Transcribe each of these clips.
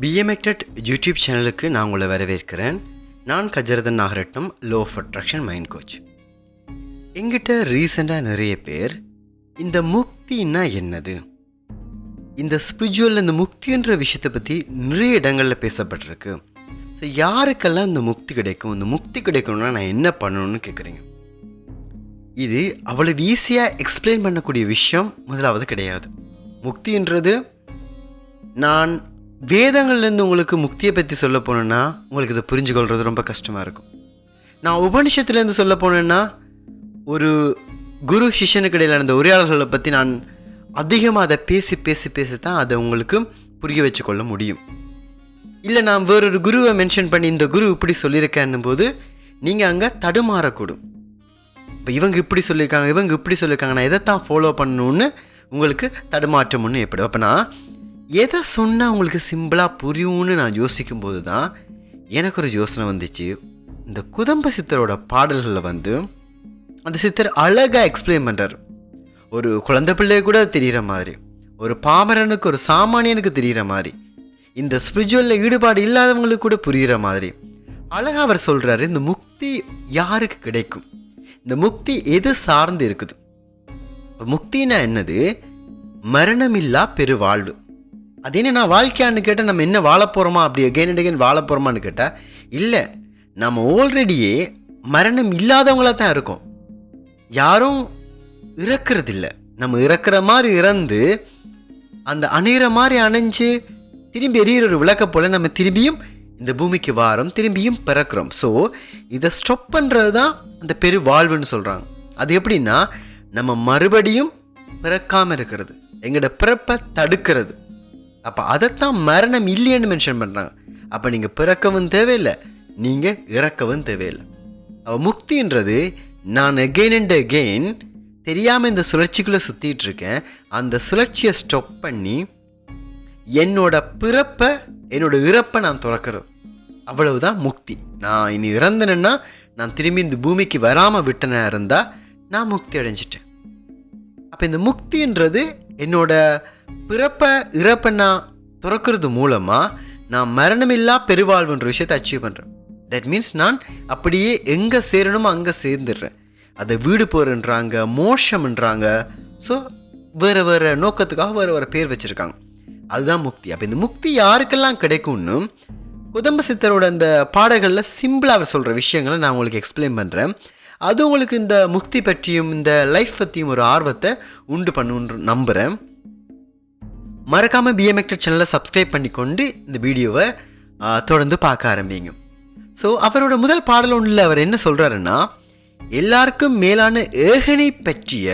பிஎம்எக்டட் YouTube சேனலுக்கு நான் உங்களை வரவேற்கிறேன். நான் Gajarathan Nagaratnam law of attraction mind coach எங்கிட்ட ரீசெண்டாக நிறைய பேர் இந்த முக்தின்னா என்னது? இந்த ஸ்பிரிச்சுவல் இந்த முக்தின்ற விஷயத்தை பற்றி நிறைய இடங்களில் பேசப்பட்டிருக்கு. ஸோ யாருக்கெல்லாம் இந்த முக்தி கிடைக்கும்? இந்த முக்தி கிடைக்கணும்னா நான் என்ன பண்ணணும்னு கேட்குறீங்க இது அவ்வளவு ஈஸியாக எக்ஸ்பிளைன் பண்ணக்கூடிய விஷயம் முதலாவது கிடையாது. முக்தின்றது நான் வேதங்கள்லேருந்து உங்களுக்கு முக்தியை பற்றி சொல்ல போனேன்னா உங்களுக்கு இதை புரிஞ்சு கொள்வது ரொம்ப கஷ்டமாக இருக்கும். நான் உபனிஷத்துலேருந்து சொல்ல போனேன்னா ஒரு குரு சிஷனுக்கு இடையில் நடந்த உரையாடல்களை பற்றி நான் அதிகமாக அதை பேசி பேசி பேசி தான் அதை உங்களுக்கு புரிய வச்சுக்கொள்ள முடியும். இல்லை நான் வேறொரு குருவை மென்ஷன் பண்ணி இந்த குரு இப்படி சொல்லியிருக்கேன்னும் போது நீங்கள் அங்கே தடுமாறக்கூடும். இப்போ இவங்க இப்படி சொல்லியிருக்காங்க இவங்க இப்படி சொல்லியிருக்காங்க நான் எதைத்தான் ஃபாலோ பண்ணணும்னு உங்களுக்கு தடுமாற்றம் ஒன்று ஏற்படும். அப்போ நான் எதை சொன்னால் உங்களுக்கு சிம்பிளாக புரியும்னு நான் யோசிக்கும் போது தான் எனக்கு ஒரு யோசனை வந்துச்சு. இந்த குதம்ப சித்தரோட பாடல்களில் வந்து அந்த சித்தர் அழகாக எக்ஸ்பிளைன் பண்ணுறார் ஒரு குழந்த பிள்ளை கூட தெரிகிற மாதிரி ஒரு பாமரனுக்கு ஒரு சாமானியனுக்கு தெரிகிற மாதிரி இந்த ஸ்பிரிச்சுவலில் ஈடுபாடு இல்லாதவங்களுக்கு கூட புரிகிற மாதிரி. அழகாக அவர் சொல்கிறாரு இந்த முக்தி யாருக்கு கிடைக்கும்? இந்த முக்தி எது சார்ந்து இருக்குது? முக்தினா என்னது? மரணமில்லா பெருவாழ்வு. அது என்ன நான் வாழ்க்கையான்னு கேட்டால் நம்ம என்ன வாழ போகிறோமா அப்படி அகெயின் அண்ட் அகெயின் வாழ போகிறோமான்னு கேட்டால் இல்லை. நம்ம ஆல்ரெடியே மரணம் இல்லாதவங்களாக தான் இருக்கோம். யாரும் இறக்குறதில்ல. நம்ம இறக்குற மாதிரி இறந்து அந்த அணையிற மாதிரி அணைஞ்சு திரும்பி எரியிற ஒரு விளக்க போல் நம்ம திரும்பியும் இந்த பூமிக்கு வாரம் திரும்பியும் பிறக்கிறோம். ஸோ இதை ஸ்டாப் பண்ணுறது தான் அந்த பெரு வாழ்வுன்னு சொல்கிறாங்க அது எப்படின்னா நம்ம மறுபடியும் பிறக்காமல் இருக்கிறது. எங்களோட பிறப்பை தடுக்கிறது. அப்போ அதைத்தான் மரணம் இல்லைன்னு மென்ஷன் பண்ணுறாங்க அப்போ நீங்கள் பிறக்கவும் தேவையில்லை நீங்கள் இறக்கவும் தேவையில்லை. அப்போ முக்தின்றது நான் அகெயின் அண்ட் அகெயின் தெரியாமல் இந்த சுழற்சிக்குள்ளே சுற்றிட்டு இருக்கேன். அந்த சுழற்சியை ஸ்டாப் பண்ணி என்னோட பிறப்பை என்னோட இறப்பை நான் துறக்கிறது. அவ்வளவுதான் முக்தி. நான் இனி இறந்தனன்னா நான் திரும்பி இந்த பூமிக்கு வராமல் விட்டனா இருந்தால் நான் முக்தி அடைஞ்சிட்டேன். அப்போ இந்த முக்தின்றது என்னோட பிறப்பை இறப்பை நான் துறக்கிறது மூலமாக நான் மரணமில்லா பெருவாழ்வுன்ற விஷயத்தை அச்சீவ் பண்ணுறேன் தட் மீன்ஸ் நான் அப்படியே எங்கே சேரணுமோ அங்கே சேர்ந்துடுறேன். அதை வீடு போகிறன்றாங்க மோஷம்ன்றாங்க. ஸோ வேறு வேறு நோக்கத்துக்காக வேறு வேறு பேர் வச்சுருக்காங்க. அதுதான் முக்தி. அப்போ இந்த முக்தி யாருக்கெல்லாம் கிடைக்கும்னு குதம்ப சித்தரோட அந்த பாடல்களில் சிம்பிளாக அவர் சொல்கிற விஷயங்களை நான் உங்களுக்கு எக்ஸ்பிளைன் பண்ணுறேன் அது உங்களுக்கு இந்த முக்தி பற்றியும் இந்த லைஃப் பற்றியும் ஒரு ஆர்வத்தை உண்டு பண்ணுன்னு நம்புகிறேன் மறக்காமல் பிஎம்எக்டர் சேனலை சப்ஸ்கிரைப் பண்ணிக்கொண்டு இந்த வீடியோவை தொடர்ந்து பார்க்க ஆரம்பிங்க. ஸோ அவரோட முதல் பாடல் ஒன்றில் அவர் என்ன சொல்கிறாருன்னா எல்லாருக்கும் மேலான ஏகனை பற்றிய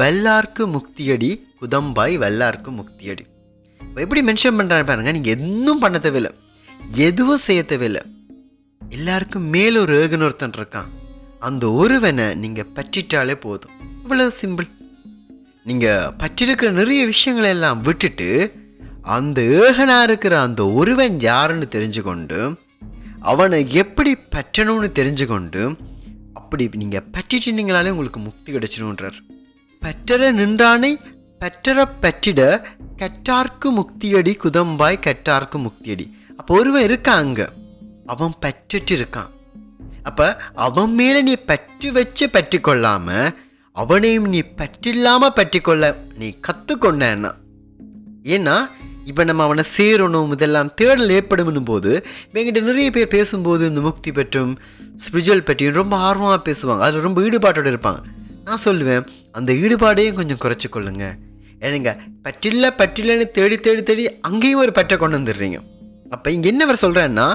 வல்லார்க்கு முக்தியடி குதம்பாய் வல்லார்க்கு முக்தியடி. எப்படி மென்ஷன் பண்ணுறாரு பாருங்க நீங்கள் எதுவும் பண்ண தேவையில்லை. எதுவும் செய்ய தேவையில்லை. எல்லாருக்கும் மேலே ஒரு ஏகன் ஒருத்தன் இருக்கான். அந்த ஒருவனை நீங்கள் பற்றிட்டாலே போதும். இவ்வளோ சிம்பிள் நீங்கள் பற்றிருக்கிற நிறைய விஷயங்களை எல்லாம் விட்டுட்டு அந்த ஏகனாக இருக்கிற அந்த ஒருவன் யாருன்னு தெரிஞ்சுக்கொண்டு அவனை எப்படி பற்றணும்னு தெரிஞ்சுக்கொண்டு அப்படி நீங்கள் பற்றிட்டீங்களாலே உங்களுக்கு முக்தி கிடைச்சிடும்ன்றார் பற்றர நின்றானை பற்றர பற்றிட கற்றார்க்கு முக்தியடி குதம்பாய் கற்றார்க்கு முக்தியடி. அப்போ ஒருவன் இருக்கான் அங்கே? அவன் பற்றிட்டு இருக்கான். அப்போ அவன் மேலே நீ பற்று வச்சு பற்றி கொள்ளாமல் அவனையும் நீ பற்றில்லாம பற்றிக்கொள்ள நீ கத்துக்கொண்டேன்னா. ஏன்னா இப்போ நம்ம அவனை சேரணும் இதெல்லாம் தேடல் ஏற்படும் போது என்கிட்ட நிறைய பேர் பேசும்போது இந்த முக்தி பற்றும் ஸ்பிரிச்சுவல் பற்றியும் ரொம்ப ஆர்வமாக பேசுவாங்க. அதில் ரொம்ப ஈடுபாட்டோடு இருப்பாங்க. நான் சொல்லுவேன் அந்த ஈடுபாடையும் கொஞ்சம் குறைச்சி கொள்ளுங்க. ஏனுங்க பற்றில்ல பற்றில்லன்னு தேடி தேடி தேடி அங்கேயும் ஒரு பற்றை கொண்டு வந்துடுறீங்க. அப்போ இங்கே என்ன அவர் சொல்கிறேன்னா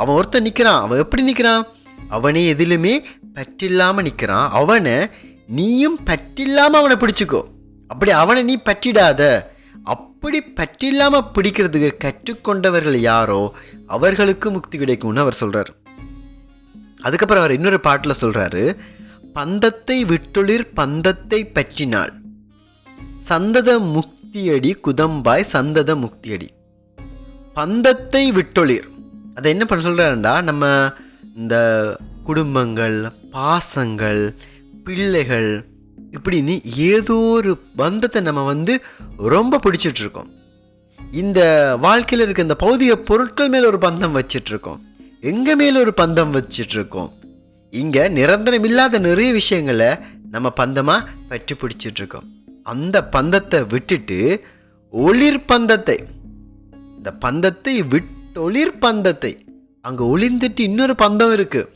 அவன் ஒருத்தன் நிற்கிறான் அவன் எப்படி நிற்கிறான் அவனே எதிலுமே பற்றில்லாமல் நிற்கிறான் அவனை நீயும் பற்றில்லாமல் அவனை பிடிச்சிக்கோ. அப்படி அவனை நீ பற்றிடாத. அப்படி பற்றில்லாமல் பிடிக்கிறதுக்கு கற்றுக்கொண்டவர்கள் யாரோ அவர்களுக்கு முக்தி கிடைக்கும்னு அவர் சொல்கிறார் அதுக்கப்புறம் அவர் இன்னொரு பாட்டில் சொல்கிறாரு பந்தத்தை விட்டொளிர் பந்தத்தை பற்றினாள் சந்தத முக்தியடி குதம்பாய் சந்தத முக்தியடி. பந்தத்தை விட்டொளிர் அதை என்ன பண்ண சொல்கிறாருண்டா நம்ம இந்த குடும்பங்கள் பாசங்கள் பிள்ளைகள் இப்படின்னு ஏதோ ஒரு பந்தத்தை நம்ம வந்து ரொம்ப பிடிச்சிட்ருக்கோம். இந்த வாழ்க்கையில் இருக்க இந்த பௌதிக பொருட்கள் மேலே ஒரு பந்தம் வச்சிட்ருக்கோம். எங்கள் மேலே ஒரு பந்தம் வச்சிட்ருக்கோம்? இங்கே நிரந்தரம் இல்லாத நிறைய விஷயங்களை நம்ம பந்தமாக பற்றி பிடிச்சிட்ருக்கோம். அந்த பந்தத்தை விட்டுட்டு ஒளிர் பந்தத்தை இந்த பந்தத்தை விட்டு ஒளிர் பந்தத்தை அங்கே ஒளிந்துட்டு இன்னொரு பந்தம் இருக்குது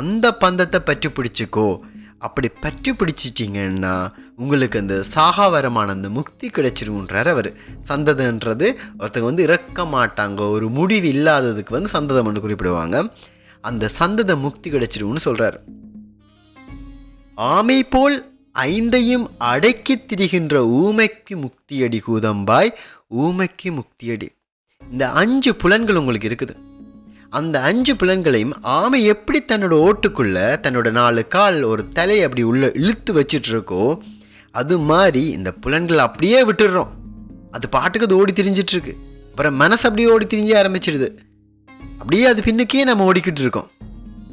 அந்த பந்தத்தை பற்றி பிடிச்சிக்கோ. அப்படி பற்றி பிடிச்சிட்டிங்கன்னா உங்களுக்கு அந்த சாகாவரமான அந்த முக்தி கிடைச்சிருன்றார் அவர். சந்ததன்றது ஒருத்தங்க வந்து இறக்க மாட்டாங்க. ஒரு முடிவு இல்லாததுக்கு வந்து சந்ததம் என்று குறிப்பிடுவாங்க. அந்த சந்தத முக்தி கிடைச்சிரும்னு சொல்கிறார் ஆமை போல் ஐந்தையும் அடக்கி திரிகின்ற ஊமைக்கு முக்தியடி கூதம்பாய். ஊமைக்கு முக்தியடி. இந்த அஞ்சு புலன்கள் உங்களுக்கு இருக்குது. அந்த அஞ்சு புலன்களையும் ஆமை எப்படி தன்னோட ஓட்டுக்குள்ள தன்னோட நாலு கால் ஒரு தலையை அப்படி உள்ள இழுத்து வச்சுட்டு இருக்கோ அது மாதிரி இந்த புலன்கள் அப்படியே விட்டுடுறோம். அது பாட்டுக்கு அது ஓடி திரிஞ்சிட்டு இருக்கு அப்புறம் மனசு அப்படியே ஓடி திரிஞ்ச ஆரம்பிச்சிடுது. அப்படியே அது பின்னுக்கே நம்ம ஓடிக்கிட்டு இருக்கோம்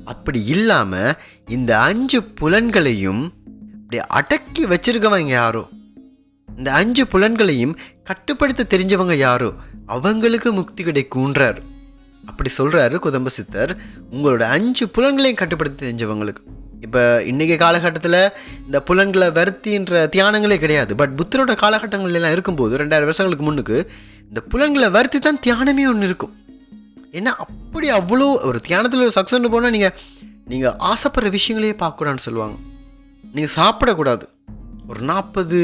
அப்படி இல்லாமல் இந்த அஞ்சு புலன்களையும் அப்படி அடக்கி வச்சிருக்கவங்க யாரோ? இந்த அஞ்சு புலன்களையும் கட்டுப்படுத்த தெரிஞ்சவங்க யாரோ? அவங்களுக்கு முக்தி கிடைக்கும்ன்றார். அப்படி சொல்கிறாரு குதம்ப சித்தர். உங்களோட அஞ்சு புலன்களையும் கட்டுப்படுத்தி தெரிஞ்சவங்களுக்கு. இப்போ இன்றைக்கி காலகட்டத்தில் இந்த புலன்களை வருத்தின்ற தியானங்களே கிடையாது. பட் புத்தரோட காலகட்டங்கள்லாம் இருக்கும்போது ரெண்டாயிரம் வருஷங்களுக்கு முன்னுக்கு இந்த புலன்களை வருத்தி தான் தியானமே ஒன்று இருக்கும். ஏன்னா அப்படி அவ்வளோ ஒரு தியானத்தில் ஒரு சக்ஸஸ்னு போனால் நீங்கள் நீங்கள் ஆசைப்படுற விஷயங்களையே பார்க்கக்கூடாதுன்னு சொல்லுவாங்க. நீங்கள் சாப்பிடக்கூடாது. ஒரு நாற்பது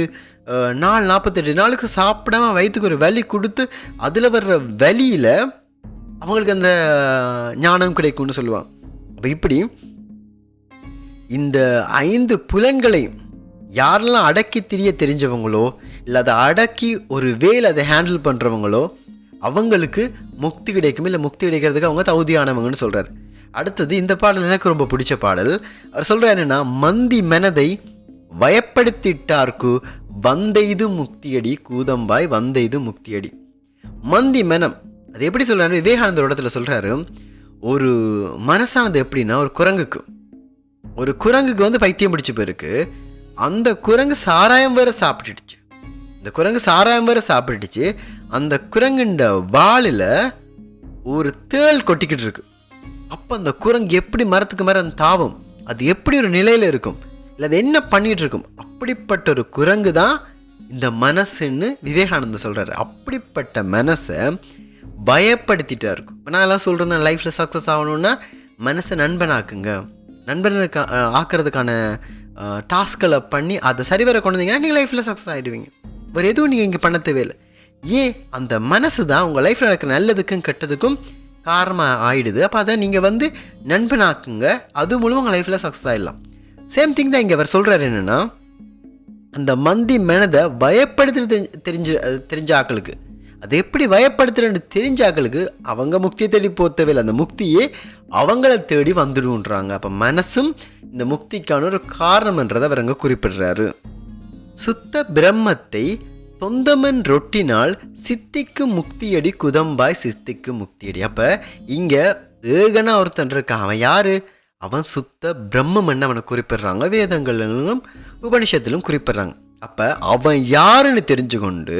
நாள் நாற்பத்தெட்டு நாளுக்கு சாப்பிடாம வயிற்றுக்கு ஒரு வலி கொடுத்து அதில் வர்ற வலியில் அவங்களுக்கு அந்த ஞானம் கிடைக்கும்னு சொல்லுவாங்க. அப்போ இப்படி இந்த ஐந்து புலன்களையும் யாரெல்லாம் அடக்கி திரிய தெரிஞ்சவங்களோ இல்லை அதை அடக்கி ஒரு வேல் அதை ஹேண்டில் பண்ணுறவங்களோ அவங்களுக்கு முக்தி கிடைக்கும் இல்லை முக்தி கிடைக்கிறதுக்கு அவங்க தகுதியானவங்கன்னு சொல்கிறார் அடுத்தது இந்த பாடல் எனக்கு ரொம்ப பிடிச்ச பாடல். அவர் சொல்கிறார் என்னென்னா மந்தி மனதை வயப்படுத்திட்டார்க்கு வந்தெய்து முக்தியடி கூதம்பாய் வந்தெய்து முக்தியடி. மந்தி மனம் அது எப்படி சொல்கிறாரு விவேகானந்தர் இடத்துல சொல்கிறாரு ஒரு மனசானது எப்படின்னா ஒரு குரங்குக்கு. ஒரு குரங்குக்கு வந்து பைத்தியம் பிடிச்சி போயிருக்கு அந்த குரங்கு சாராயம் வேற சாப்பிட்டுடுச்சு. இந்த குரங்கு சாராயம் வேற சாப்பிட்டுடுச்சு. அந்த குரங்குண்ட வாளில் ஒரு தேள் கொட்டிக்கிட்டு இருக்கு. அப்போ அந்த குரங்கு எப்படி மரத்துக்கு மரம் தாவும்? அது எப்படி ஒரு நிலையில் இருக்கும்? இல்லை அது என்ன பண்ணிகிட்டு இருக்கும்? அப்படிப்பட்ட ஒரு குரங்கு தான் இந்த மனசுன்னு விவேகானந்தர் சொல்கிறாரு அப்படிப்பட்ட மனசை பயப்படுத்திட்டா இருக்கும். இப்போ நான் எல்லாம் சொல்கிறேன் லைஃப்பில் சக்ஸஸ் ஆகணும்னா மனசை நண்பனாக்குங்க. நண்பனுக்கு ஆக்கிறதுக்கான ஆக்குறதுக்கான டாஸ்களை பண்ணி அதை சரிவர கொண்டு வந்தீங்கன்னா நீங்கள் லைஃப்பில் சக்ஸஸ் ஆகிடுவீங்க வேறு எதுவும் நீங்கள் இங்கே பண்ண தேவையில்லை. ஏன்? அந்த மனசு தான் உங்கள் லைஃப்பில் நடக்கிற நல்லதுக்கும் கெட்டதுக்கும் காரணமாக ஆகிடுது அப்போ அதை நீங்கள் வந்து நண்பனாக்குங்க. அது மூலம் உங்கள் லைஃப்பில் சக்ஸஸ் ஆகிடலாம் சேம் திங் தான் இங்கே அவர் சொல்கிறாரு என்னென்னா அந்த மந்தி மனதை பயப்படுத்துறது தெரிஞ்சு அது தெரிஞ்ச ஆக்களுக்கு. அது எப்படி பயப்படுத்துறன்னு தெரிஞ்சாக்களுக்கு அவங்க முக்தியை தேடி போத்தவையில் அந்த முக்தியே அவங்கள தேடி வந்துடுன்றாங்க அப்போ மனசும் இந்த முக்திக்கான ஒரு காரணம்ன்றதை அவர் அங்கே குறிப்பிடுறாரு. சுத்த பிரம்மத்தை தொந்தமன் ரொட்டினால் சித்திக்கு முக்தியடி குதம்பாய் சித்திக்கு முக்தியடி. அப்போ இங்கே ஏகனா ஒருத்தன் இருக்கான் அவன் யாரு? அவன் சுத்த பிரம்மம் அவனை குறிப்பிடுறாங்க? வேதங்களிலும் உபனிஷத்திலும் குறிப்பிடுறாங்க. அப்போ அவன் யாருன்னு தெரிஞ்சுக்கொண்டு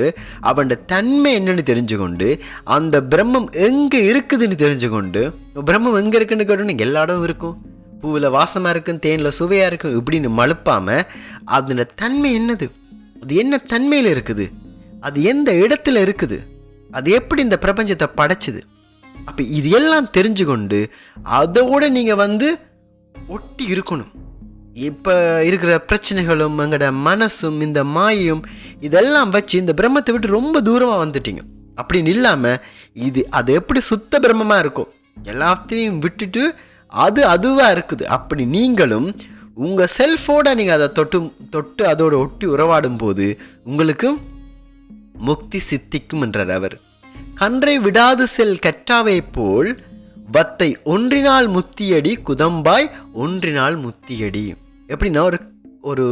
அவனோட தன்மை என்னன்னு தெரிஞ்சுக்கொண்டு அந்த பிரம்மம் எங்கே இருக்குதுன்னு தெரிஞ்சுக்கொண்டு பிரம்மம் எங்கே இருக்குன்னு கேட்டோன்னு எல்லா இடமும் இருக்கும். பூவில் வாசமாக இருக்கும் தேனில் சுவையாக இருக்கும் இப்படின்னு மழுப்பாமல் அதோட தன்மை என்னது? அது என்ன தன்மையில் இருக்குது? அது எந்த இடத்துல இருக்குது? அது எப்படி இந்த பிரபஞ்சத்தை படைச்சிது? அப்போ இது எல்லாம் தெரிஞ்சுக்கொண்டு அதோட நீங்கள் வந்து ஒட்டி இருக்கணும். இப்போ இருக்கிற பிரச்சனைகளும் எங்களோட மனசும் இந்த மாயும் இதெல்லாம் வச்சு இந்த பிரம்மத்தை விட்டு ரொம்ப தூரமாக வந்துட்டீங்க. அப்படின்னு இல்லாமல் இது அது எப்படி சுத்த பிரம்மமாக இருக்கும்? எல்லாத்தையும் விட்டுட்டு அது அதுவாக இருக்குது. அப்படி நீங்களும் உங்கள் செல்ஃபோட நீங்கள் அதை தொட்டு தொட்டு அதோட ஒட்டி உறவாடும் போது உங்களுக்கு முக்தி சித்திக்கும் என்றார் அவர். கன்றை விடாது செல் கற்றாவை போல் வத்தை ஒன்றினால் முத்தியடி குதம்பாய் ஒன்றினால் முத்தியடி. எப்படின்னா ஒரு ஒரு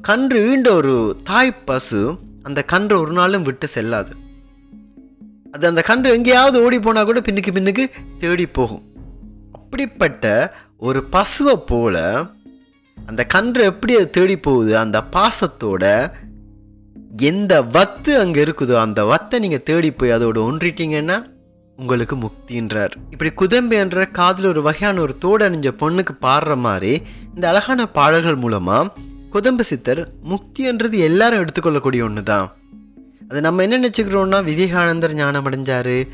கன்று ஈண்ட ஒரு தாய் பசு அந்த கன்று ஒரு நாளும் விட்டு செல்லாது. அது அந்த கன்று எங்கேயாவது ஓடி போனால் கூட பின்னுக்கு பின்னுக்கு தேடி போகும். அப்படிப்பட்ட ஒரு பசுவை போல் அந்த கன்று எப்படி அது தேடி போகுது? அந்த பாசத்தோட எந்த வத்து அங்கே இருக்குதோ அந்த வத்தை நீங்கள் தேடி போய் அதோட ஒன்றிட்டீங்கன்னா உங்களுக்கு முக்தின்றார் இப்படி குதம்பு என்ற காதில் ஒரு வகையான ஒரு தோடு அணிஞ்ச பொண்ணுக்கு பாடுற மாதிரி இந்த அழகான பாடல்கள் மூலமாக குதம்பு சித்தர் முக்தின்றது எல்லாரும் எடுத்துக்கொள்ளக்கூடிய ஒன்று தான் அது நம்ம என்ன நினச்சிக்கிறோம்னா விவேகானந்தர் ஞானம் அடைஞ்சாரு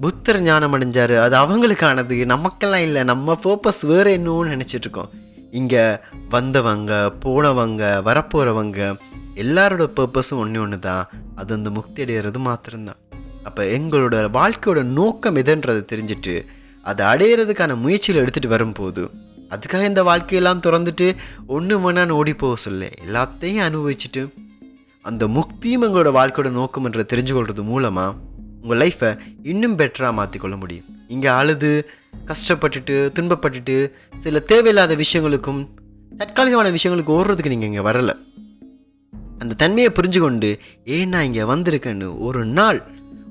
புத்தர் ஞானம் அடைஞ்சார் அது அவங்களுக்கானது. நமக்கெல்லாம் இல்லை நம்ம பர்பஸ் வேறு என்னன்னு நினச்சிட்டு இருக்கோம். இங்கே வந்தவங்க போனவங்க வரப்போகிறவங்க எல்லாரோட பர்பஸும் ஒன்று ஒன்று தான் அது அந்த முக்தி அடைகிறது மாத்திரம்தான். அப்போ எங்களோட வாழ்க்கையோட நோக்கம் எதுன்றதை தெரிஞ்சுட்டு அதை அடையிறதுக்கான முயற்சியில் எடுத்துகிட்டு வரும்போது அதுக்காக இந்த வாழ்க்கையெல்லாம் திறந்துட்டு ஒன்று மணான்னு ஓடி போக சொல்ல எல்லாத்தையும் அனுபவிச்சுட்டு அந்த முக்தியும் எங்களோட வாழ்க்கையோட நோக்கம்ன்றதை தெரிஞ்சு கொள்வது மூலமாக உங்கள் லைஃப்பை இன்னும் பெட்டராக மாற்றிக்கொள்ள முடியும். இங்கே அழுது கஷ்டப்பட்டுட்டு துன்பப்பட்டுட்டு சில தேவையில்லாத விஷயங்களுக்கும் தற்காலிகமான விஷயங்களுக்கு ஓடுறதுக்கு நீங்கள் இங்கே வரலை. அந்த தன்மையை புரிஞ்சு கொண்டு ஏன் நான் இங்கே வந்திருக்கேன்னு ஒரு நாள்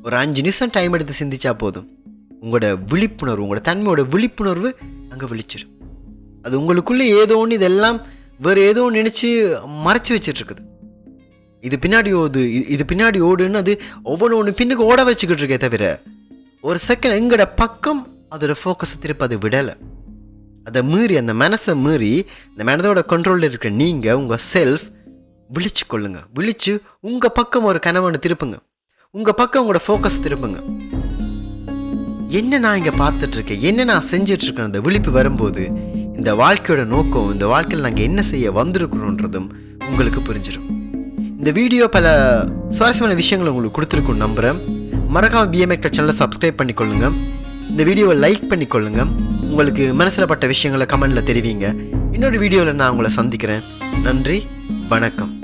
ஒரு அஞ்சு நிமிஷம் டைம் எடுத்து சிந்திச்சா போதும். உங்களோட விழிப்புணர்வு உங்களோட தன்மையோட விழிப்புணர்வு அங்கே விழிச்சிடும் அது உங்களுக்குள்ளே ஏதோ ஒன்று இதெல்லாம் வேறு ஏதோ ஒன்று நினச்சி மறைச்சி வச்சிட்ருக்குது இது பின்னாடி ஓடு இது பின்னாடி ஓடுன்னு அது ஒவ்வொன்று ஒன்று பின்னுக்கு ஓட வச்சுக்கிட்டு இருக்கே தவிர ஒரு செகண்ட் எங்களோட பக்கம் அதோட ஃபோக்கஸை திருப்பி அதை விடலை. அதை மீறி அந்த மனசை மீறி இந்த மனதோட கண்ட்ரோலில் இருக்க நீங்கள் உங்கள் செல்ஃப் விழிச்சு கொள்ளுங்க விழிச்சு உங்கள் பக்கம் ஒரு கனவனை திருப்புங்க. உங்கள் பக்கம் உங்களோட ஃபோக்கஸ் திரும்புங்க. என்ன நான் இங்கே பார்த்துட்டு இருக்கேன் என்ன நான் செஞ்சுட்டு இருக்கேன் அந்த விழிப்பு வரும்போது இந்த வாழ்க்கையோட நோக்கம் இந்த வாழ்க்கையில் நாங்கள் என்ன செய்ய வந்திருக்கிறோன்றதும் உங்களுக்கு புரிஞ்சிடும் இந்த வீடியோ பல சுவாரஸ்யமான விஷயங்கள் உங்களுக்கு கொடுத்துருக்கும் நம்புகிறேன் மறக்காமல் பிஎம்எக்ட சேனலை சப்ஸ்கிரைப் பண்ணிக்கொள்ளுங்க. இந்த வீடியோவை லைக் பண்ணிக்கொள்ளுங்க. உங்களுக்கு மனசில் பட்ட விஷயங்களை கமெண்டில் தெரிவிங்க. இன்னொரு வீடியோவில் நான் உங்களை சந்திக்கிறேன். நன்றி வணக்கம்.